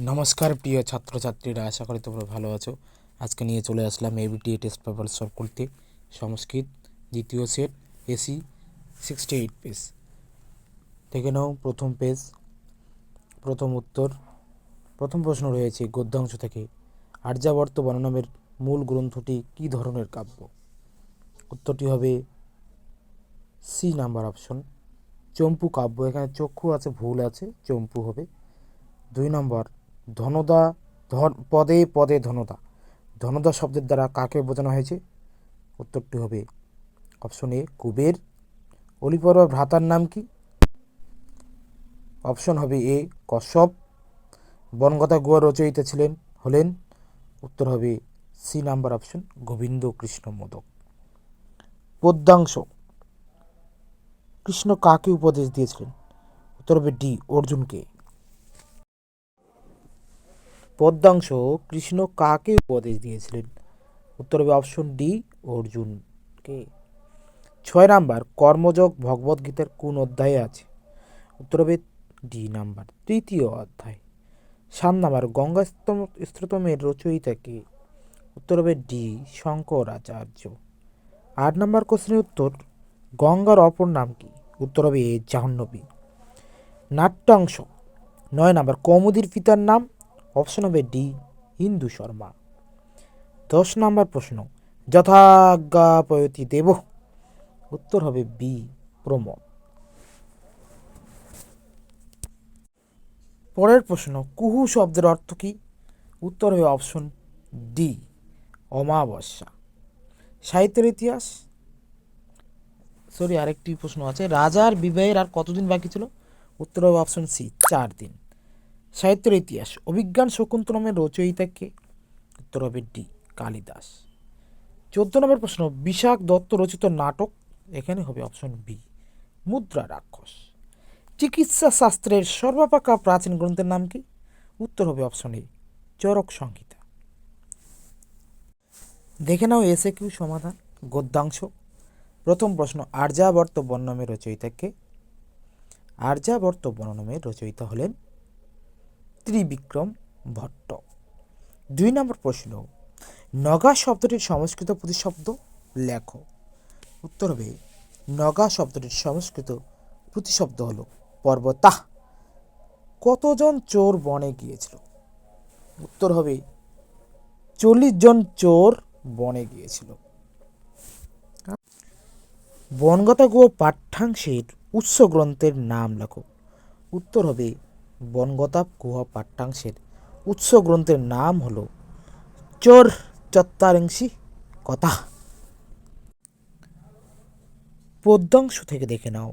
নমস্কার, প্রিয় ছাত্রছাত্রীরা, আশা করি তোমরা ভালো আছো। আজকে নিয়ে চলে আসলাম এবিটিএ টেস্ট পেপার সলভ করতে। সংস্কৃত, দ্বিতীয় set AC sixty eight page দেখে নাও প্রথম পেজ প্রথম উত্তর। প্রথম প্রশ্ন রয়েছে, গদ্যাংশ থেকে, আর্যাবর্ত বর্ণনামের মূল গ্রন্থটি কী ধরনের কাব্য? উত্তরটি হবে সি নাম্বার অপশন চম্পু কাব্য, এখানে চক্ষু আছে, ভুল আছে, চম্পু হবে। দুই নম্বর ধনদা, ধন, পদে পদে ধনদা। ধনদা শব্দের দ্বারা কাকে বোঝানো হয়েছে? উত্তরটি হবে অপশন এ, কুবের। অলিপর্বা ভ্রাতার নাম কি? অপশন হবে এ, কশ্যপ। বনগতা গোয়া রচয়িতা ছিলেন, হলেন। উত্তর হবে C number option, Gobinda Krishna Modak পদ্যাংশ Krishna কাকে উপদেশ দিয়েছিলেন? উত্তর হবে ডি, অর্জুনকে। পদ্যাংশ কৃষ্ণ কাকে উপদেশ দিয়েছিলেন? উত্তর হবে অপশন ডি অর্জুনকে ছয় নাম্বার, কর্মযোগ ভগবদ্গীতার কোন অধ্যায়ে আছে? উত্তর হবে ডি নাম্বার। তৃতীয় অধ্যায়। সাত নাম্বার, গঙ্গা স্তোত্রমের রচয়িতাকে উত্তর হবে ডি শঙ্করাচার্য। আট নাম্বার কোশ্চেনের উত্তর, গঙ্গার অপর নাম কি? উত্তর হবে এ, জাহ্নবী। নাট্যাংশ। নয় নাম্বার, কৌমুদীর পিতার নাম? অপশন হবে ডি, হিন্দু শর্মা। দশ নম্বর প্রশ্ন, যথাজ্ঞা যথাজ্ঞাপয়তি দেব? উত্তর হবে বি, প্রমোদ। পরের প্রশ্ন, কুহু শব্দের অর্থ কি? উত্তর হবে অপশন ডি, অমাবস্যা। সাহিত্যের ইতিহাস? সরি, আরেকটি প্রশ্ন আছে, রাজার বিবাহের আর কতদিন বাকি ছিল? উত্তর হবে অপশন সি, চার দিন। সাহিত্যের ইতিহাস, অভিজ্ঞান শকুন্তলমের রচয়িতাকে উত্তর হবে ডি কালিদাস। চোদ্দ নম্বর প্রশ্ন, বিশাখ দত্ত রচিত নাটক এখানে হবে অপশন বি মুদ্রা রাক্ষস। চিকিৎসা শাস্ত্রের সর্বাপাকা প্রাচীন গ্রন্থের নাম কি? উত্তর হবে অপশন এ চরক সংহিতা। দেখে নাও এসে কিউ সমাধান, গদ্যাংশ। প্রথম প্রশ্ন, আর্যাবর্ত বর্ণমের রচয়িতাকে আর্যাবর্ত বর্ণমের রচয়িতা হলেন ত্রিবিক্রম ভট্ট। দুই নম্বর প্রশ্ন, নগা শব্দটির সংস্কৃত প্রতিশব্দ লেখো। উত্তর হবে, নগা শব্দটির সংস্কৃত প্রতিশব্দ হলো পর্বতাহ কতজন চোর বনে গিয়েছিল? উত্তর হবে, চল্লিশ জন চোর বনে গিয়েছিল। বনগতা গো পাঠ্যাংশের উৎস গ্রন্থের নাম লেখো। উত্তর হবে বনগতাপ গুহা পাঠ্যাংশের উৎস গ্রন্থের নাম হল চোর চত্বারিংশি কথা। পদ্যাংশ থেকে দেখে নাও।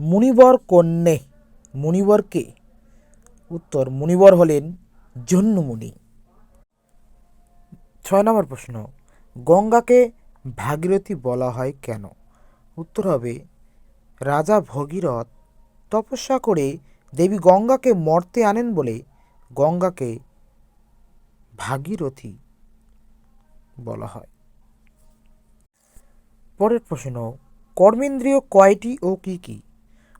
মুনিবর কন্যে মুনিবর কে উত্তর, মুনিবর হলেন জন্মমুনি ছয় নম্বর প্রশ্ন, গঙ্গাকে ভাগীরথী বলা হয় কেন? উত্তর হবে, রাজা ভগীরথ তপস্যা করে দেবী গঙ্গাকে মর্তে আনেন বলে গঙ্গাকে ভাগীরথী বলা হয়। পরের প্রশ্ন, কর্মেন্দ্রীয় কয়টি ও কি কি?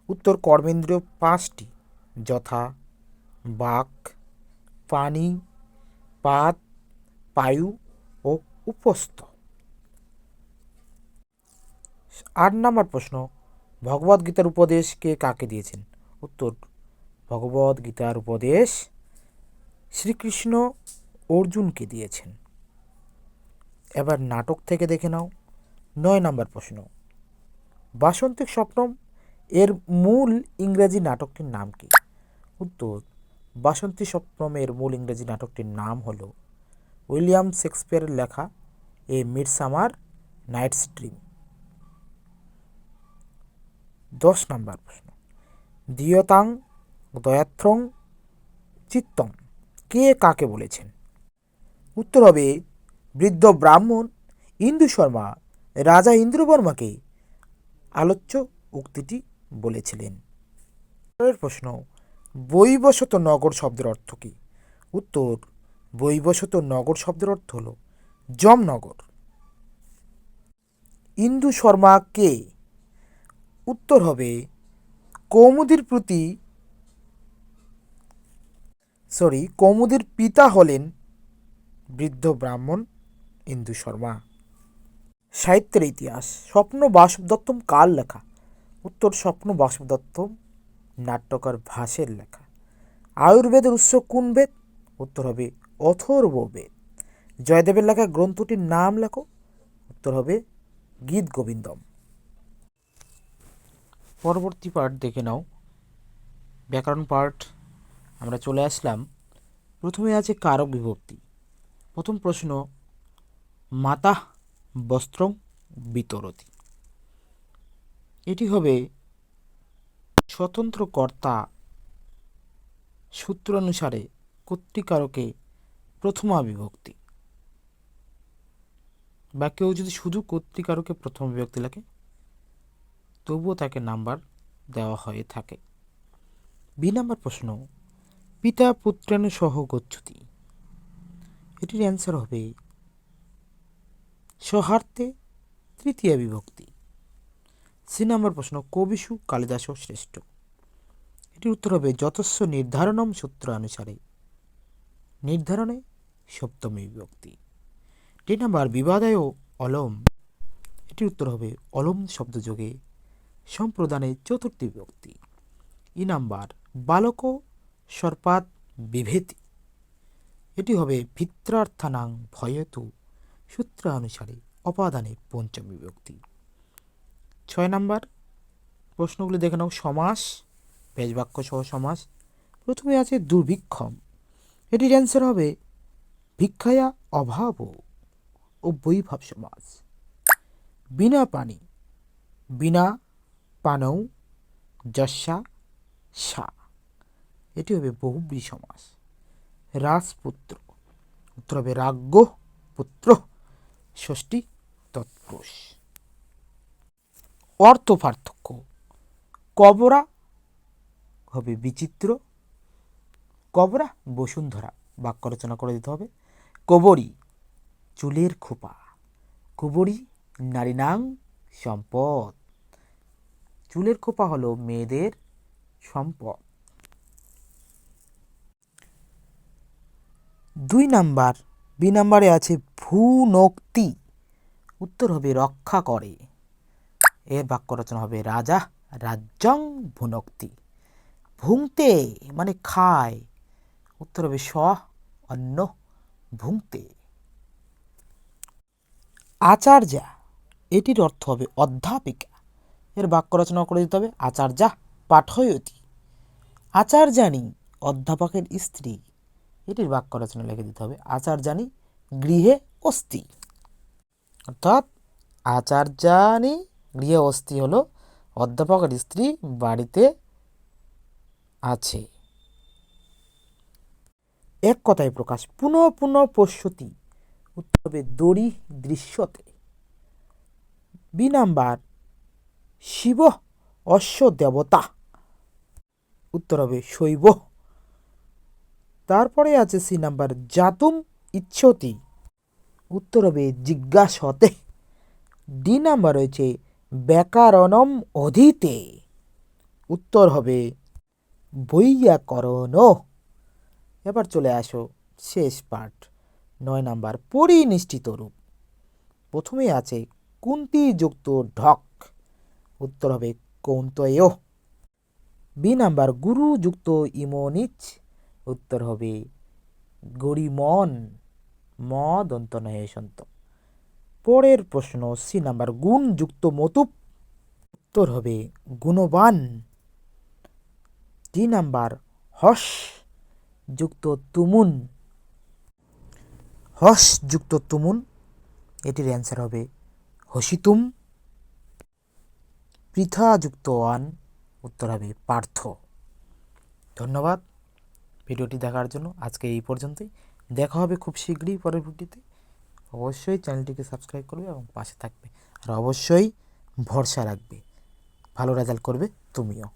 উত্তর, কর্মেন্দ্রীয় পাঁচটি, যথা, বাক, পানি, পাত পায়ু ও উপস্থ। আট নম্বর প্রশ্ন, ভগবদ্গীতার উপদেশ কে কাকে দিয়েছেন? উত্তর ভগবদ্গীতার উপদেশ শ্রীকৃষ্ণ অর্জুনকে দিয়েছেন। এবার নাটক থেকে দেখে নাও। নয় নম্বর প্রশ্ন। বাসন্তিক স্বপ্নম এর মূল ইংরেজি নাটকটির নাম কি? উত্তর, বাসন্তী স্বপ্নমের মূল ইংরেজি নাটকটির নাম হলো উইলিয়াম শেক্সপিয়ারের লেখা এ মিডসামার নাইটস ড্রিম। দশ নম্বর প্রশ্ন। দিয়তাং দয়াত্রং চিত্তম কে কাকে বলেছেন? উত্তর হবে বৃদ্ধ ব্রাহ্মণ ইন্দু শর্মা। রাজা ইন্দ্রবর্মাকে আলোচ্য উক্তিটি বলেছিলেন। পরের প্রশ্ন, বৈবশত নগর শব্দের অর্থ কী? উত্তর, বৈবশত নগর শব্দের অর্থ হল জমনগর ইন্দু শর্মা কে? উত্তর হবে কৌমুদির প্রতি সরি, কৌমুদীর পিতা হলেন বৃদ্ধ ব্রাহ্মণ ইন্দু শর্মা। সাহিত্যের ইতিহাস, স্বপ্ন বাসব দত্তম কার লেখা? উত্তর, স্বপ্ন বাসব দত্তম নাট্যকার ভাসের লেখা। আয়ুর্বেদের উৎস কোন বেদ? উত্তর হবে অথর্ব বেদ। জয়দেবের লেখা গ্রন্থটির নাম লেখো? উত্তর হবে গীত গোবিন্দম। পরবর্তী পার্ট দেখে নাও। ব্যাকরণ পার্ট আমরা চলে আসলাম। প্রথমে আছে কারক বিভক্তি। প্রথম প্রশ্ন, মাতা বস্ত্র বিতরতি। এটি হবে স্বতন্ত্র কর্তা সূত্রানুসারে কর্তৃকারকে প্রথমা বিভক্তি। বা কেউ যদি শুধু কর্তৃকারকে প্রথম বিভক্তি লাগে তবুও তাকে নাম্বার দেওয়া হয়ে থাকে। বি নাম্বার প্রশ্ন পিতা পুত্রানু সহ গচ্ছতি। এটির অ্যান্সার হবে সহার্থে তৃতীয় বিভক্তি। সি নাম্বার প্রশ্ন কবিষু কালিদাস শ্রেষ্ঠ? এটির উত্তর হবে যতস্ব নির্ধারণম সূত্র অনুসারে নির্ধারণে সপ্তমী বিভক্তি। ডি নাম্বার, বিবাদায় অলম। এটির উত্তর হবে, অলম শব্দযোগে সম্প্রদানে চতুর্থী বিভক্তি। ই নাম্বার, বালক সর্পাত বিভেতি। এটি হবে ভিত্রার্থানাং ভয়তু সূত্র অনুসারে অপাদানে পঞ্চমী বিভক্তি। ছয় নাম্বার প্রশ্নগুলি দেখে নাও, সমাস ভেজবাক্য সহ সমাস। প্রথমে আছে দুর্ভিক্ষম। এটির অ্যান্সার হবে ভিক্ষায়া অভাব ও বৈভাব সমাস। বিনা পানি, বিনা পানৌ যশা সা। এটি হবে বহুব্রী সমাস। রাজপুত্র। উত্তর হবে রাজ্ঞ পুত্র, ষষ্ঠী তৎপুরুষ। অর্থ পার্থক্য। কবরা হবে বিচিত্র। কবরা বসুন্ধরা বাক্য রচনা করে দিতে হবে। কবরী চুলের খোপা। কুবরী নারীনাং সম্পদ। চুলের খোপা হলো মেয়েদের সম্পদ। দুই নাম্বার, বি নাম্বারে আছে ভূনক্তি। উত্তর হবে রক্ষা করে। এর বাক্য রচনা হবে রাজা, রাজ্যং ভুনক্তি। ভুংতে মানে খায়। উত্তর হবে স অন্য ভুংতে। আচার্যা, এটির অর্থ হবে অধ্যাপিকা। এর বাক্য রচনা করে দিতে হবে আচার্যা পাঠয়তি। আচার্যানি অধ্যাপকের স্ত্রী। এটির বাক্য রচনা লিখে দিতে হবে আচার্যানি গৃহে অস্তি অর্থাৎ আচার্যানি গৃহে অস্তি হলো অধ্যাপকের স্ত্রী বাড়িতে আছে। এক কথায় প্রকাশ, পুনঃ পুনঃ পশ্যতি উত্তর দড়ি দৃশ্যতে। বি নাম্বার, শিব অশ্ব দেবতা। উত্তর হবে, শৈব তারপরে আছে সি নাম্বার জাতুম ইচ্ছতি। উত্তর হবে জিজ্ঞাসতে। ডি নাম্বার রয়েছে ব্যাকরণম অধীতে। উত্তর হবে বৈয়াকরণ এবার চলে আসো শেষ পাঠ, নয় নাম্বার পরিনিষ্ঠিত রূপ। প্রথমে আছে কুন্তি যুক্ত ঢক, উত্তর হবে কৌন্তয়। বি নাম্বার গুরু যুক্ত ইমনিচ উত্তর হবে গরিমন ম দন্ত নয় সন্ত। পরের প্রশ্ন, সি নাম্বার, গুণ যুক্ত মতুপ। উত্তর হবে, গুণবান। ডি নাম্বার, হস যুক্ত তুমুন। হস যুক্ত তুমুন, এটির অ্যান্সার হবে, হসিতুম। পৃথা যুক্ত ওয়ান, উত্তর হবে, পার্থ। ধন্যবাদ। ভিডিওটি দেখার জন্য আজকে এই পর্যন্তই। দেখা হবে খুব শীঘ্রই পরের ভিডিওতে। অবশ্যই চ্যানেলটিকে সাবস্ক্রাইব করবে এবং পাশে থাকবে। আর অবশ্যই ভরসা রাখবে। ভালো রেজাল্ট করবে তুমিও।